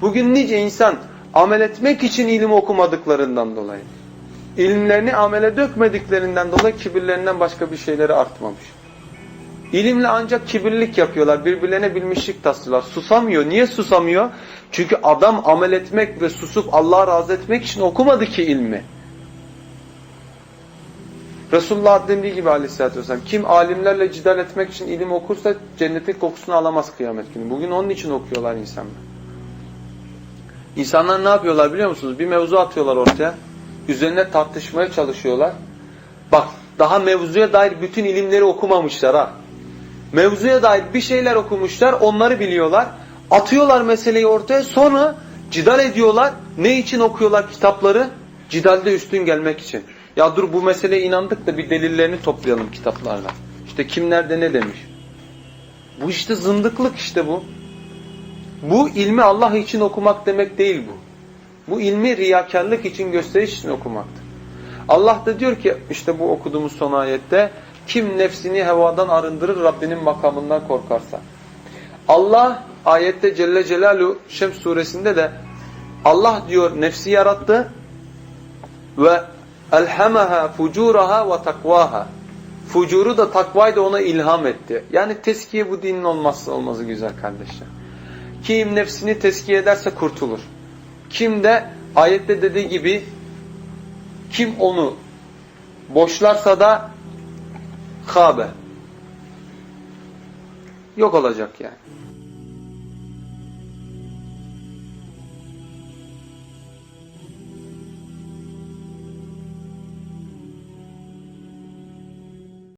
Bugün nice insan amel etmek için ilim okumadıklarından dolayı, ilimlerini amele dökmediklerinden dolayı kibirlerinden başka bir şeyleri artmamış. İlimle ancak kibirlik yapıyorlar. Birbirlerine bilmişlik taslıyorlar. Susamıyor. Niye susamıyor? Çünkü adam amel etmek ve susup Allah'a razı etmek için okumadı ki ilmi. Resulullah dediği gibi aleyhissalatü vesselam kim alimlerle cidal etmek için ilim okursa cennetin kokusunu alamaz kıyamet günü. Bugün onun için okuyorlar insanlar. İnsanlar ne yapıyorlar biliyor musunuz? Bir mevzu atıyorlar ortaya. Üzerine tartışmaya çalışıyorlar. Bak daha mevzuya dair bütün ilimleri okumamışlar ha. Mevzuya dair bir şeyler okumuşlar, onları biliyorlar. Atıyorlar meseleyi ortaya sonra cidal ediyorlar. Ne için okuyorlar kitapları? Cidalde üstün gelmek için. Ya dur bu meseleye inandık da bir delillerini toplayalım kitaplarla. İşte kim nerede ne demiş. Bu işte zındıklık işte bu. Bu ilmi Allah için okumak demek değil bu. Bu ilmi riyakarlık için gösteriş için okumaktır. Allah da diyor ki işte bu okuduğumuz son ayette kim nefsini hevadan arındırır Rabbinin makamından korkarsa. Allah ayette Celle Celaluhu Şems suresinde de Allah diyor nefsi yarattı ve elhamaha fucuraha ve takvaha. Fucuru da takvayı da ona ilham etti. Yani teskiye bu dinin olmazsa olmazı güzel kardeşler. Kim nefsini teskiye ederse kurtulur. Kim de ayette dediği gibi kim onu boşlarsa da kabe. Yok olacak yani.